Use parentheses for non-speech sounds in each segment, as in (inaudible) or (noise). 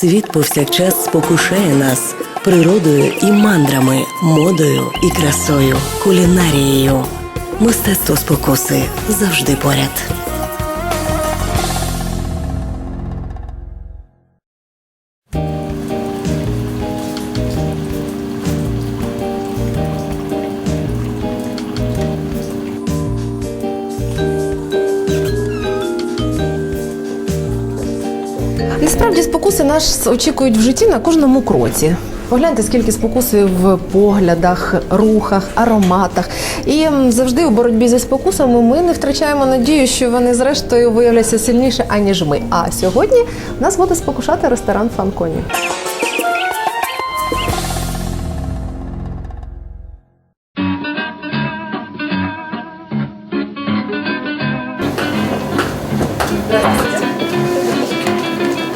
Світ повсякчас спокушає нас природою і мандрами, модою і красою, кулінарією. Мистецтво спокуси завжди поряд. Насправді спокуси нас очікують в житті на кожному кроці. Погляньте, скільки спокуси в поглядах, рухах, ароматах. І завжди у боротьбі зі спокусами ми не втрачаємо надію, що вони зрештою виявляться сильніше, аніж ми. А сьогодні нас буде спокушати ресторан Фанконі.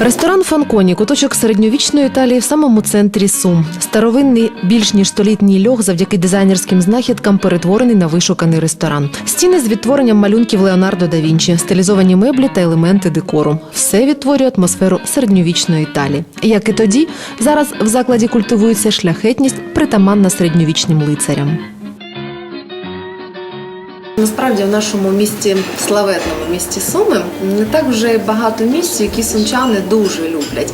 Ресторан Фанконі, куточок середньовічної Італії в самому центрі Сум. Старовинний, більш ніж столітній льох, завдяки дизайнерським знахідкам, перетворений на вишуканий ресторан. Стіни з відтворенням малюнків Леонардо да Вінчі, стилізовані меблі та елементи декору. Все відтворює атмосферу середньовічної Італії. Як і тоді, зараз в закладі культивується шляхетність, притаманна середньовічним лицарям. Насправді в нашому місті, славетному місті Суми, не так вже багато місць, які сумчани дуже люблять.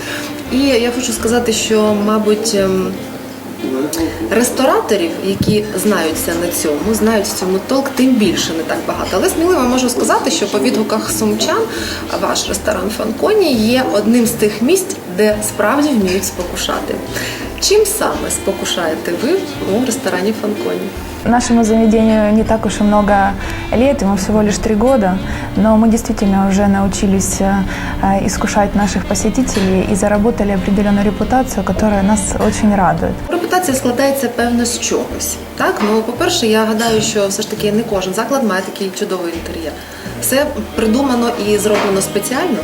І я хочу сказати, що, мабуть, ем, рестораторів, які знаються на цьому, знають в цьому толк, тим більше не так багато. Але сміливо можу сказати, що по відгуках сумчан ваш ресторан Фанконі є одним з тих місць, де справді вміють спокушати. Чим саме спокушаєте ви у ресторані Фанконі? Нашему заведению не так уж и много лет, ему всего лишь три года, но мы действительно уже научились э, э, искушать наших посетителей и заработали определенную репутацию, которая нас очень радует. Репутація складається певно з чогось. Так, ну по-перше, я гадаю, що все ж таки не кожен заклад має такий чудовий інтер'єр. Все придумано і зроблено спеціально.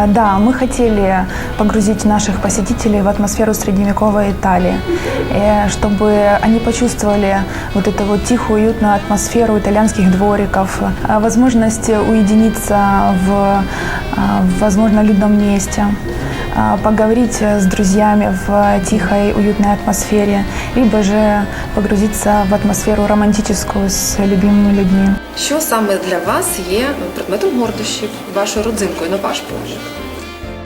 А, Да, мы хотели погрузить наших посетителей в атмосферу средневековой Италии, э, чтобы они почувствовали вот эту вот тихую, уютную атмосферу итальянских двориков, а, возможность уединиться в, а, возможно, людном месте, поговорить с друзьями в тихой, уютной атмосфере, либо же погрузиться в атмосферу романтическую с любимыми людьми. Що саме для вас є предметом гордощів, вашою родзинкою, на ваш погляд?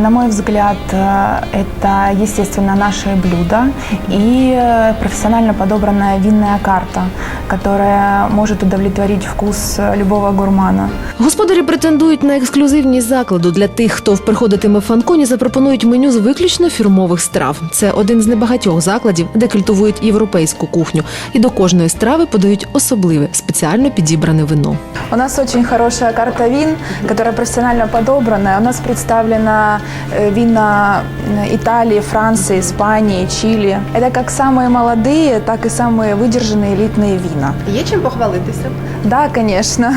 На мой взгляд, э, это, естественно, наше блюдо и э, профессионально подобранная винная карта, которая может удовлетворить вкус э, любого гурмана. Господарі претендують на ексклюзивність закладу. Для тих, хто приходитиме в фанконі, запропонують меню з виключно фірмових страв. Це один з небагатьох закладів, де культивують європейську кухню, і до кожної страви подають особливе спеціально підібране вино. У нас очень хорошая карта вин, которая профессионально подобрана. У нас представлена э, вина э, Италии, Франции, Испании, Чили. Это как самые молодые, так и самые выдержанные элитные вина. Є чим похвалитися? Да, конечно.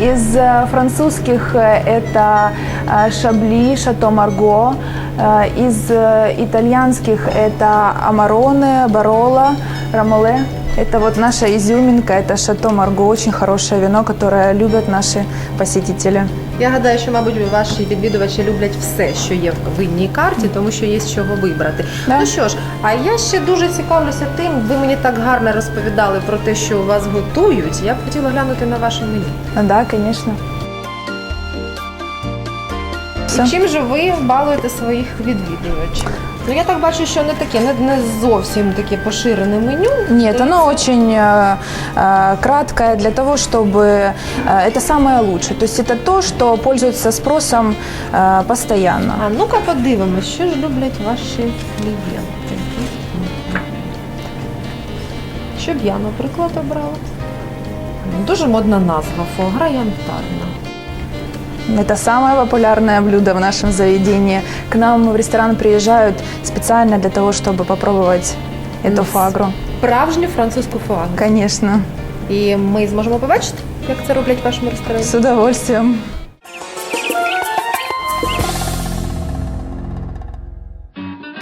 Из э, французских э, это э, Шабли, Шато Марго. Э, Из э, итальянских это Амароне, Барола, Рамоле. Это вот наша изюминка, это Шато Марго, очень хорошее вино, которое любят наши посетители. Я гадаю, що, мабуть, ваші відвідувачі люблять все, що є в винній карті, тому що є з чого вибрати. Да. Ну що ж, а я ще дуже цікавлюся тим, ви мені так гарно розповідали про те, що у вас готують. Я б хотіла глянути на ваше меню. Да, конечно. Все. І чим же ви балуєте своїх відвідувачів? Ну я так бачу, що не таке, не, не зовсім таке поширене меню. Нет, оно очень э, э, краткое для того, чтобы э, это самое лучшее. То есть это то, что пользуется спросом э, постоянно. А ну-ка подивимось, що ж люблять ваші клієнти. Що б я, наприклад, обрала? Дуже модна назва фуагра янтарна. Это самое популярное блюдо в нашем заведении. К нам в ресторан приезжают специально для того, чтобы попробовать эту Мгм. фагру. Справжню французьку фуагру. Конечно, І ми зможемо побачити, як це роблять в вашому ресторані. с удовольствием.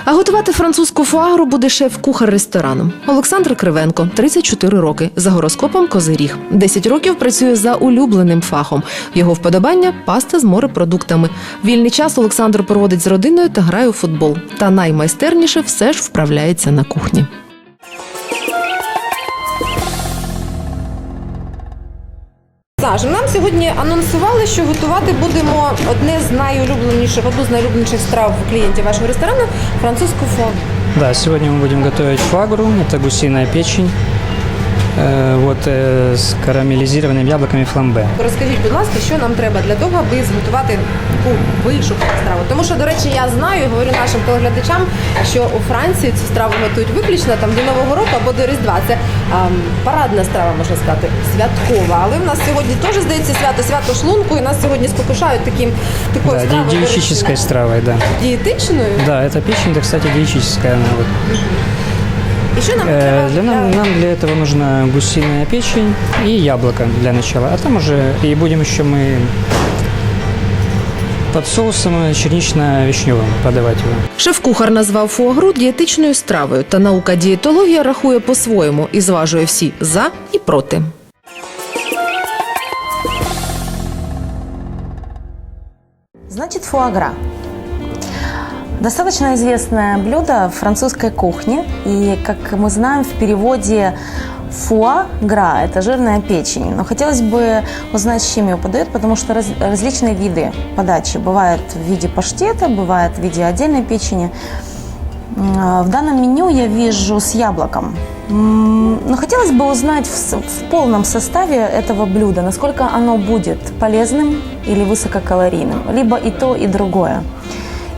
А готувати французьку фуагру буде шеф-кухар ресторану Олександр Кривенко, 34 роки, за гороскопом Козиріг. 10 років працює за улюбленим фахом. Його вподобання паста з морепродуктами. Вільний час Олександр проводить з родиною та грає у футбол. Та наймайстерніше все ж вправляється на кухні. Саш, нам сьогодні анонсували, що готувати будемо одне з найулюбленіших, одну з найулюбленіших страв клієнтів вашого ресторану французьку фо. Да, сегодня мы будем готовить фагру, Это гусиная печень. э, вот э, с карамелизированными яблоками фламбе. Розкажіть, будь ласка, що нам треба для того, аби зготувати таку вишукану страву. Тому що, до речі, я знаю і говорю нашим телеглядачам, що у Франції цю страву готують виключно там до Нового року або до Різдва. Це ам, парадна страва, можна сказати, святкова. Але в нас сьогодні теж здається свято, свято шлунку, і нас сьогодні спокушають таким такою Да, ди- стравою. до речі, диетической стравой, да. дієтичною. Да, эта печень, это, кстати, диетическая. Она вот. І що нам Э, треба для нам, нам для этого нужна гусиная печень и яблоко для начала. А там уже и будем еще мы под соусом чернично-вишневым подавать его. Шеф-кухар назвав фуагру дієтичною стравою, та наука дієтологія рахує по-своєму і зважує всі за і проти. Значит, фуагра. Достаточно известное блюдо французской кухне. И, как мы знаем, в переводе фуа-гра – это жирная печень. Но хотелось бы узнать, с чем ее подают, потому что раз- различные виды подачи. Бывает в виде паштета, бывает в виде отдельной печени. В данном меню я вижу с яблоком. Но хотелось бы узнать в, в полном составе этого блюда, насколько оно будет полезным или высококалорийным, либо и то, и другое.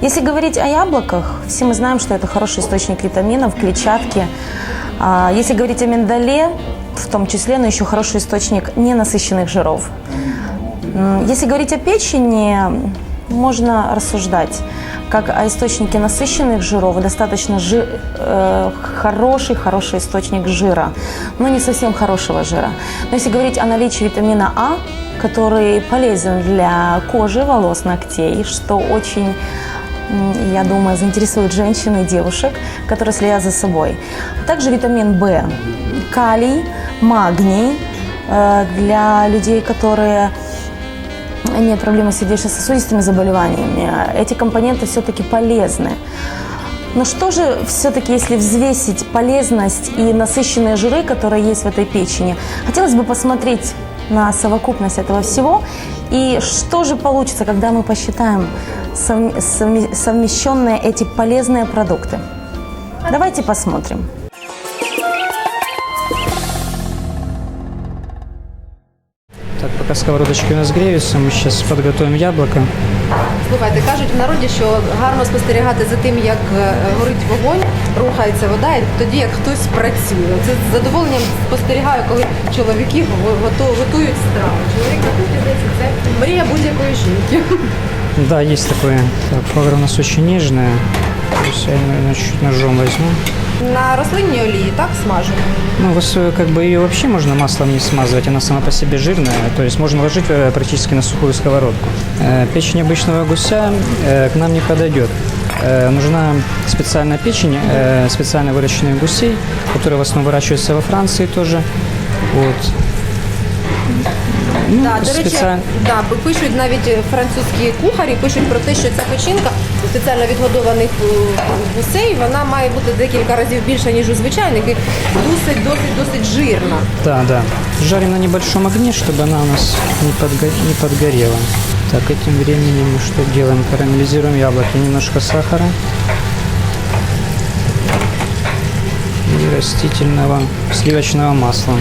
Если говорить о яблоках, все мы знаем, что это хороший источник витаминов, клетчатки. А Если говорить о миндале, в том числе, но еще хороший источник ненасыщенных жиров. Если говорить о печени, можно рассуждать как о источнике насыщенных жиров, достаточно жи- э, хороший, хороший источник жира, но не совсем хорошего жира. Но если говорить о наличии витамина А, который полезен для кожи, волос, ногтей, что очень я думаю, заинтересует женщин и девушек, которые следят за собой. Также витамин В, калий, магний э, для людей, которые имеют проблемы с сердечно-сосудистыми заболеваниями. Эти компоненты все-таки полезны. Но что же все-таки, если взвесить полезность и насыщенные жиры, которые есть в этой печени? Хотелось бы посмотреть на совокупность этого всего. И что же получится, когда мы посчитаем совм- совме- совмещенные эти полезные продукты? Давайте посмотрим. Сковородочки у нас греются, мы сейчас подготовим яблоко. Слухайте, кажуть в народі, що гарно спостерігати за тим, як е, горить вогонь, рухається вода, і тоді як хтось працює. Це з задоволенням спостерігаю, коли чоловіки готують страву. Чоловік кухні, здається, це мрія будь-якої жінки. (laughs) Да, есть такое. Так, фуагра у нас очень нежная. То есть я, чуть ножом возьму. На рослинній олії так смажено. Ну, вас, э, как бы ее вообще можно маслом не смазывать, она сама по себе жирная, то есть можно ложить э, практически на сухую сковородку. Э, Печень обычного гуся э, к нам не подойдет. Э, Нужна специальная печень, э, специально выращенных гусей, которые в основном выращиваются во Франции тоже. Вот. Ну, Да, до речі, специаль- да, бо пишуть навіть французькі кухарі, пишуть про те, що ця печінка у спеціально відгодованих е, гусей, вона має бути декілька разів більша, ніж у звичайних, і досить, досить, досить жирна. Да, да. Жарим на небольшом огне, чтобы она у нас не, подго- не подгорела. Так, этим временем мы что делаем? Карамелизируем яблоки, немножко сахара и растительного сливочного масла.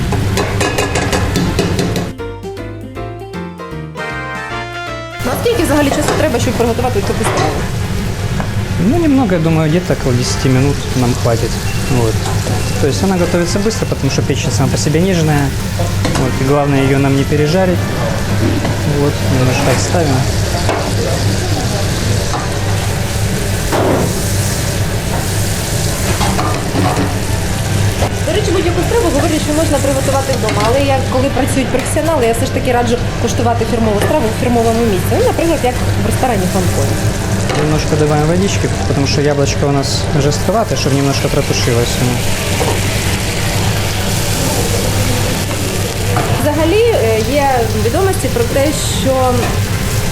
Ну, а скільки взагалі часу треба, щоб приготувати таку страву? Ну, немного, я думаю, где-то около 10 минут нам хватит. Вот. То есть она готовится быстро, потому что печень сама по себе нежная. Вот. И главное ее нам не пережарить. Вот, немножко отставим. До речі, страву говорять, що можна приготувати вдома. Але я коли працюють професіонали, я все ж таки раджу куштувати фірмову страву в фірмовому місці. Ну, наприклад, як в ресторані Фанконі. Немножко добавим водички, потому что яблочко у нас жестковатое, чтобы немножко протушилось. Взагалі е, є відомості про те, що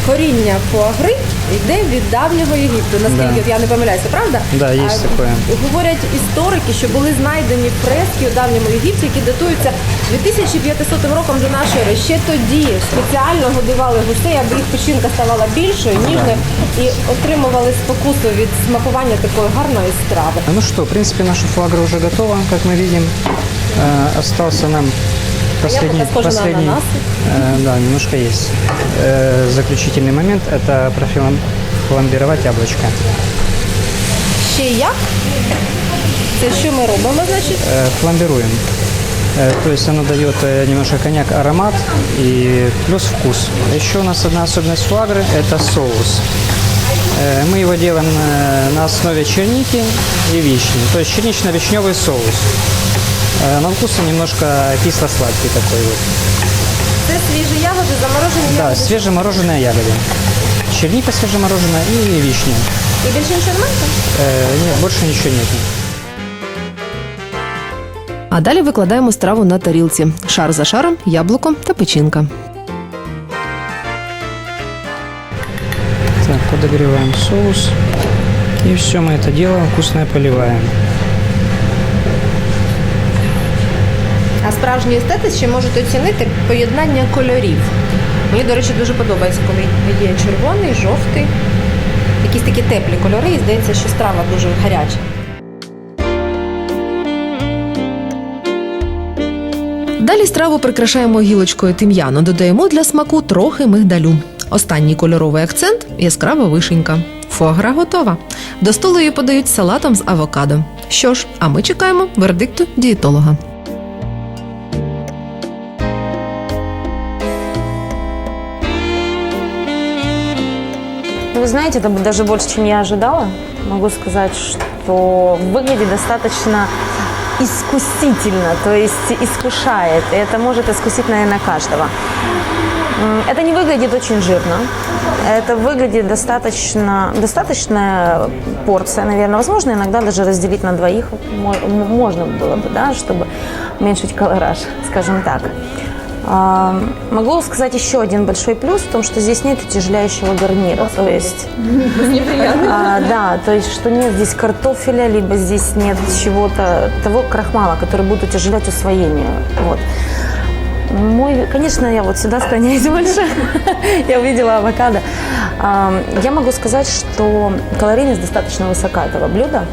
коріння фуагри йде від давнього Єгипту. Наскільки Да. я не помиляюся, правда? Да, є А, таке. Говорять історики, що були знайдені фрески у давньому Єгипті, які датуються 2500 роком до нашої ери. Ще тоді спеціально годували гусей, аби їх печінка ставала більшою, ніжною і отримували спокусу від смакування такої гарної страви. Ну что, в принципе, наша фуагра уже готова, как мы видим. Э, остался нам последний, яблоко схоже на последний ананасы. э, да, немножко есть. Э, заключительный момент – это профламбировать яблочко. Ще як? Це що ми робимо, значить? Э, фламбируем. Э, То есть оно дает э, немножко коньяк аромат и плюс вкус. Еще у нас одна особенность фуагры – это соус. Э, Мы его делаем э, на основе черники и вишни, то есть чернично-вишневый соус. Э, На вкус он немножко кисло-сладкий такой вот. Це свіжі ягоди, заморожені Да, ягоди. свежемороженые ягоды. Черника свежемороженая и вишня. І більше нічого немає? Э, Нет, больше ничего нет. А далі викладаємо страву на тарілці: шар за шаром, яблуко та печінка. Так, подогреваем соус. И все мы это дело вкусно поливаем. А справжні естети ще можуть оцінити поєднання кольорів. Мені, до речі, дуже подобається, коли є червоний, жовтий, якісь такі теплі кольори, і здається, що страва дуже гаряча. Далі страву прикрашаємо гілочкою тим'яну, додаємо для смаку трохи мигдалю. Останній кольоровий акцент яскрава вишенька. Фуагра готова. До столу її подають з салатом з авокадо. Що ж, а ми чекаємо вердикту дієтолога. Ну, Вы знаете, это даже больше, чем я ожидала. Могу сказать, что выглядит достаточно искусительно, то есть искушает. И это может искусить, наверное, каждого. М, Это не выглядит очень жирно. Это выглядит достаточно, достаточная порция, наверное. Возможно, иногда даже разделить на двоих мо- м- можно было бы, да, чтобы уменьшить колораж, скажем так. А, Могу сказать еще один большой плюс в том, что здесь нет утяжеляющего гарнира. То есть, а, да, то есть, что нет здесь картофеля, либо здесь нет чего-то, того крахмала, который будет утяжелять усвоение. Вот. Мой, конечно, я вот сюда склоняюсь (laughs) больше. я увидела авокадо. А, Я могу сказать, что калорийность достаточно высока этого блюда.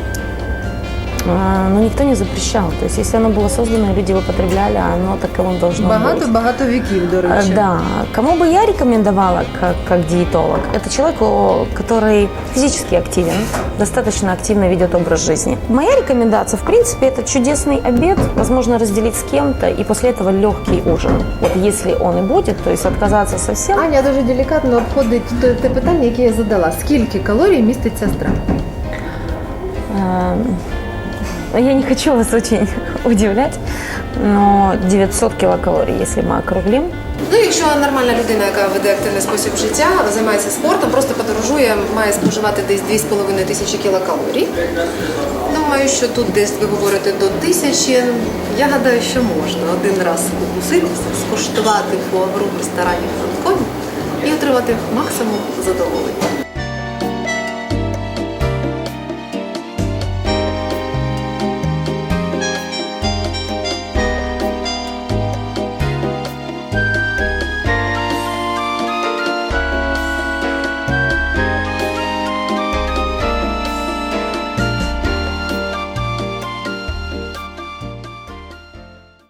А, Но никто не запрещал. То есть, если оно было создано, и люди его потребляли, оно таковым должно быть. багато віків, до Э, Да. Кому бы я рекомендовала как, как диетолог? Это человек, о, который физически активен, достаточно активно ведет образ жизни. Моя рекомендация, в принципе, это чудесный обед, возможно, разделить с кем-то, и после этого легкий ужин. Вот если он и будет, то есть отказаться совсем. Аня дуже делікатно обходить те, те питання, яке я задала. Скільки калорій містить ця страва? Эм, я не хочу вас очень (laughs) удивлять, но 900 килокалорий, если мы округлим. Ну, якщо нормальна людина, яка веде активний спосіб життя, займається спортом, просто подорожує, має споживати десь 2,5 тисячі кілокалорій. Думаю, що тут десь ви говорите до тисячі. Я гадаю, що можна один раз укуситися, скуштувати в ресторані Франконі і отримати максимум задоволення.